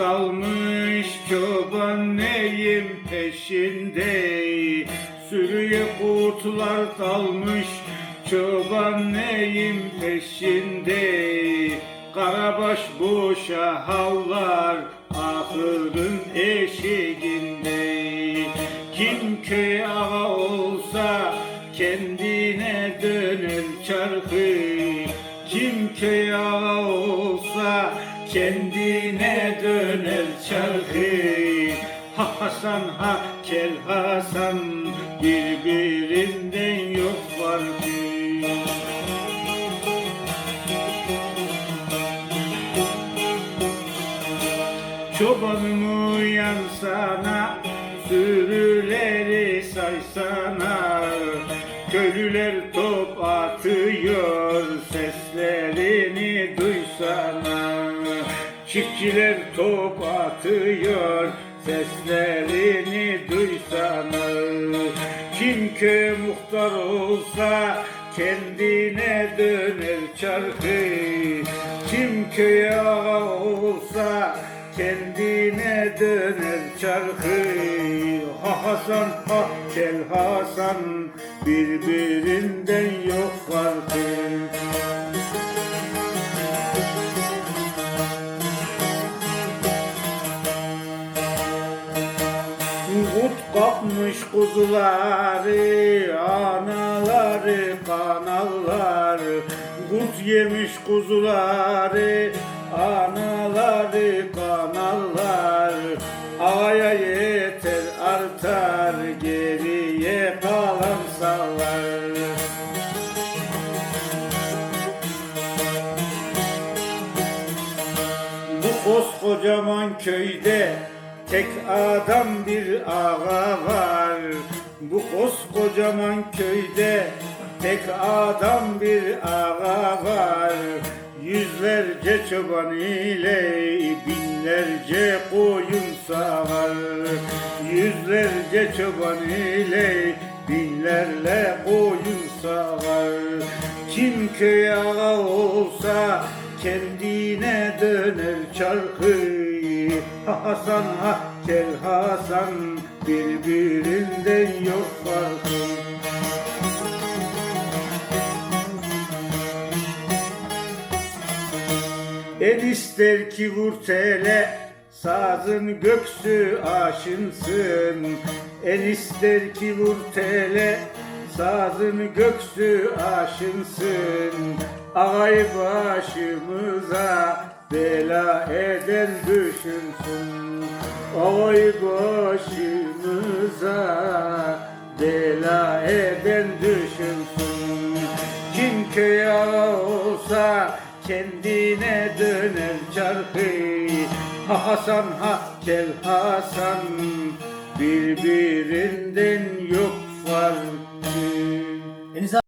kalmış çoban neyin peşinde Sürüye kurtlar dalmış çoban neyin peşinde Karabaş boşa havlar ahırın eşiğinde Kim köy ağa olsa kendine döner çarkı Kim köy ağa olsa kendine döner çarkı. Ha Hasan ha Kel Hasan birbirinden yok farkı. Çobanım uyan sana Çiftçiler top atıyor Seslerini duysana Kim köy muhtar olsa Kendine döner çarkı. Kim köy ağa olsa kendine döner çarkı. Ha Hasan ha Kel Hasan birbirinden yok farkı Kapmış kuzuları, anaları kanallar. Kut yemiş kuzuları, anaları kanallar. Aya yeter artar, geriye kalan sallar. Bu koskocaman köyde tek adam bir ağa var. Bu koskocaman köyde tek adam bir ağa var. Yüzlerce çoban ile binlerce koyun sağar. Yüzlerce çoban ile binlerle koyun sağar. Kim köy ağa olsa kendine döner çarkı Ha Hasan ha Kel Hasan birbirinden yok farkı El ister ki vur tele Sazın göksü aşınsın. El ister ki vur tele Sazın göksü aşınsın. Ağay başımıza bela eden düşünsün Ağay başımıza. Bela eden düşünsün Kim köy ağa olsa kendine döner çarkı Ha Hasan ha Kel Hasan birbirinden yok farkı